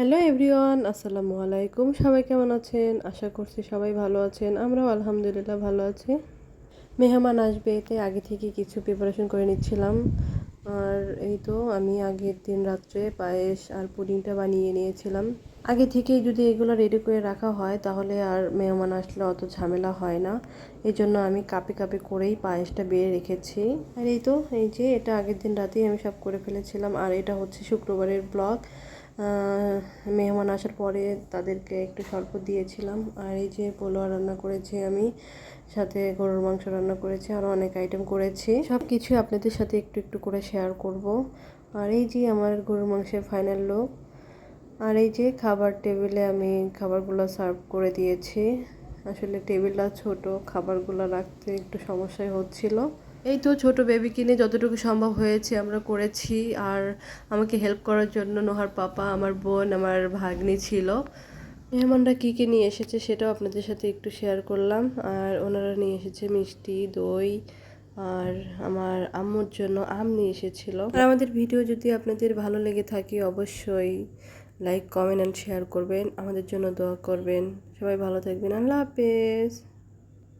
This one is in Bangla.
হ্যালো এভরিওয়ান আসসালামু আলাইকুম। সবাই কেমন আছেন? আশা করছি সবাই ভালো আছেন। আমরাও আলহামদুলিল্লাহ ভালো আছি। মেহমান আসবে, এতে আগে থেকে কিছু প্রিপারেশন করে নিচ্ছিলাম। আর এই তো আমি আগের দিন রাত্রে পায়েস আর পুডিংটা বানিয়ে নিয়েছিলাম। আগে থেকেই যদি এগুলো রেডি করে রাখা হয়, তাহলে আর মেহমান আসলে অত ঝামেলা হয় না। এই জন্য আমি কাপে কাপে করেই পায়েসটা বেড়ে রেখেছি। আর এই তো, এই যে এটা আগের দিন রাতেই আমি সব করে ফেলেছিলাম। আর এটা হচ্ছে শুক্রবারের ব্লগ মেহমান আসার পরে তাদেরকে একটু স্বল্প দিয়েছিলাম। আর এই যে পোলোয়া রান্না করেছি আমি, সাথে গরুর মাংস রান্না করেছি আরও অনেক আইটেম করেছি। সব কিছু আপনাদের সাথে একটু একটু করে শেয়ার করব। আর এই যে আমার গরুর মাংসের ফাইনাল লুক আর এই যে খাবার টেবিলে আমি খাবারগুলো সার্ভ করে দিয়েছি। আসলে টেবিলটা ছোট, খাবারগুলো রাখতে একটু সমস্যাই হচ্ছিল। এই তো ছোট বেবি কিনে যতটুকু সম্ভব হয়েছে আমরা করেছি। আর আমাকে হেল্প করার জন্য নোহার পাপা, আমার বোন, আমার ভাগ্নি ছিল। মেহমানরা কী কী নিয়ে এসেছে সেটাও আপনাদের সাথে একটু শেয়ার করলাম। আর ওনারা নিয়ে এসেছে মিষ্টি, দই, আর আমার আম্মুর জন্য আম নিয়ে এসেছিল। আর আমাদের ভিডিও যদি আপনাদের ভালো লেগে থাকে অবশ্যই লাইক কমেন্ট অ্যান্ড শেয়ার করবেন। আমাদের জন্য দোয়া করবেন। সবাই ভালো থাকবেন। আল্লাহ হাফেজ।